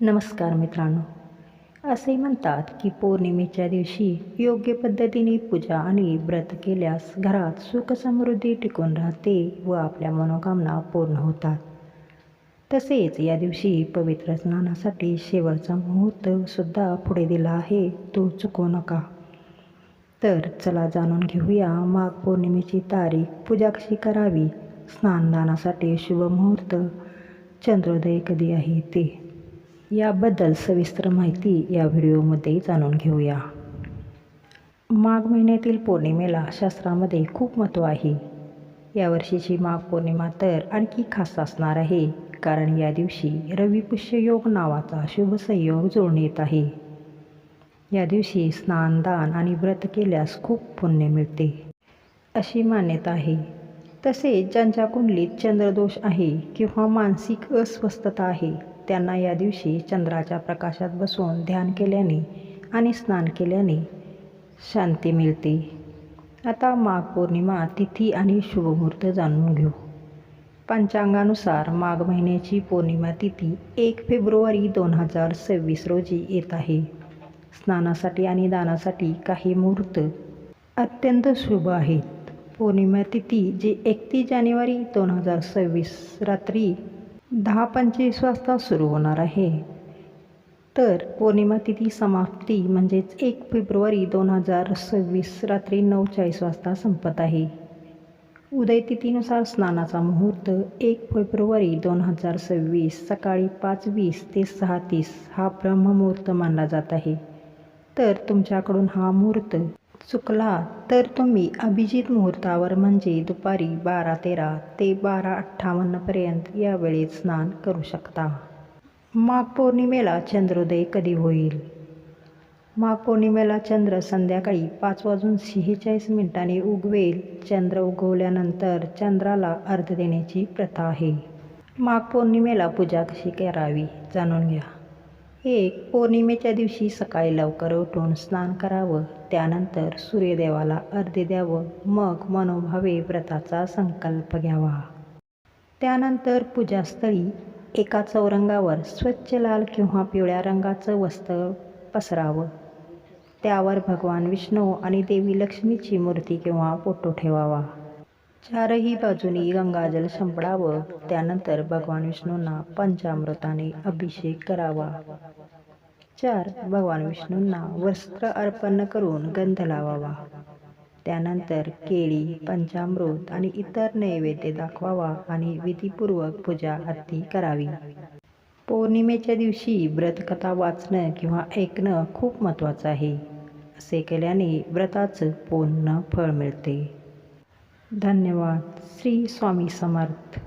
नमस्कार मित्रांनो. असे म्हणतात की पौर्णिमेच्या दिवशी योग्य पद्धतीने पूजा आणि व्रत केल्यास घरात सुखसमृद्धी टिकून राहते व आपल्या मनोकामना पूर्ण होतात. तसेच या दिवशी पवित्र स्नानासाठी शेवटचा मुहूर्तसुद्धा पुढे दिला आहे तो चुकू नका. तर चला जाणून घेऊया माघ पौर्णिमेची तारीख. पूजा कशी करावी? स्नानदानासाठी शुभ मुहूर्त. चंद्रोदय कधी आहे ते? याबद्दल सविस्तर माहिती या व्हिडिओमध्ये जाणून घेऊया. माघ महिन्यातील पौर्णिमेला शास्त्रामध्ये खूप महत्त्व आहे. यावर्षीची माघ पौर्णिमा तर आणखी खास असणार आहे कारण या दिवशी रवी योग नावाचा शुभ संयोग जुळून येत आहे. या दिवशी स्नानदान आणि व्रत केल्यास खूप पुण्य मिळते. अशी मान्यता आहे. तसेच ज्यांच्या कुंडलीत चंद्रदोष आहे किंवा मानसिक अस्वस्थता आहे त्यांना या दिवशी चंद्राच्या प्रकाशात बसून ध्यान केल्याने आणि स्नान केल्याने शांती मिळते. आता माघ पौर्णिमा तिथी आणि शुभमुहूर्त जाणून घेऊ. पंचांगानुसार माघ महिन्याची पौर्णिमा तिथी एक फेब्रुवारी दोन हजार सव्वीस रोजी येत आहे. स्नानासाठी आणि दानासाठी काही मुहूर्त अत्यंत शुभ आहेत. पौर्णिमा तिथी जी एकतीस जानेवारी दोन हजार सव्वीस रात्री दहा पंचवीस वाजता सुरू होणार आहे. तर पौर्णिमा तिथी समाप्ती म्हणजेच एक फेब्रुवारी दोन हजार सव्वीस रात्री नऊ चाळीस वाजता संपत आहे. उदय तिथीनुसार स्नानाचा मुहूर्त एक फेब्रुवारी दोन हजार सव्वीस सकाळी पाच वीस ते सहा तीस हा ब्रह्ममुहूर्त मानला जात आहे. तर तुमच्याकडून हा मुहूर्त चुकला तर तुम्ही अभिजित मुहूर्तावर म्हणजे दुपारी बारा तेरा ते बारा अठ्ठावन्नपर्यंत या वेळेत स्नान करू शकता. माघ पौर्णिमेला चंद्रोदय कधी होईल? माघ पौर्णिमेला चंद्र संध्याकाळी पाच वाजून शेहेचाळीस मिनिटांनी उगवेल. चंद्र उगवल्यानंतर चंद्राला अर्ध देण्याची प्रथा आहे. माघ पौर्णिमेला पूजा कशी करावी? जाणून घ्या. एक पौर्णिमेच्या दिवशी सकाळी लवकर उठून स्नान करावं त्यानंतर सूर्यदेवाला अर्धे द्यावं मग मनोभावे व्रताचा संकल्प घ्यावा. त्यानंतर पूजास्थळी एका चौरंगावर स्वच्छ लाल किंवा पिवळ्या रंगाचं वस्त्र पसरावं. त्यावर भगवान विष्णू आणि देवी लक्ष्मीची मूर्ती किंवा फोटो ठेवावा. चारही बाजूनी गंगाजल शिंपडावं त्यानंतर भगवान विष्णूंना पंचामृताने अभिषेक करावा. चार भगवान विष्णूंना वस्त्र अर्पण करून गंध लावावा. त्यानंतर केळी पंचामृत आणि इतर नैवेद्य दाखवावा आणि विधीपूर्वक पूजा आरती करावी. पौर्णिमेच्या दिवशी व्रतकथा वाचणं किंवा ऐकणं खूप महत्त्वाचं आहे. असे केल्याने व्रताचं पूर्ण फळ मिळते. धन्यवाद. श्री स्वामी समर्थ.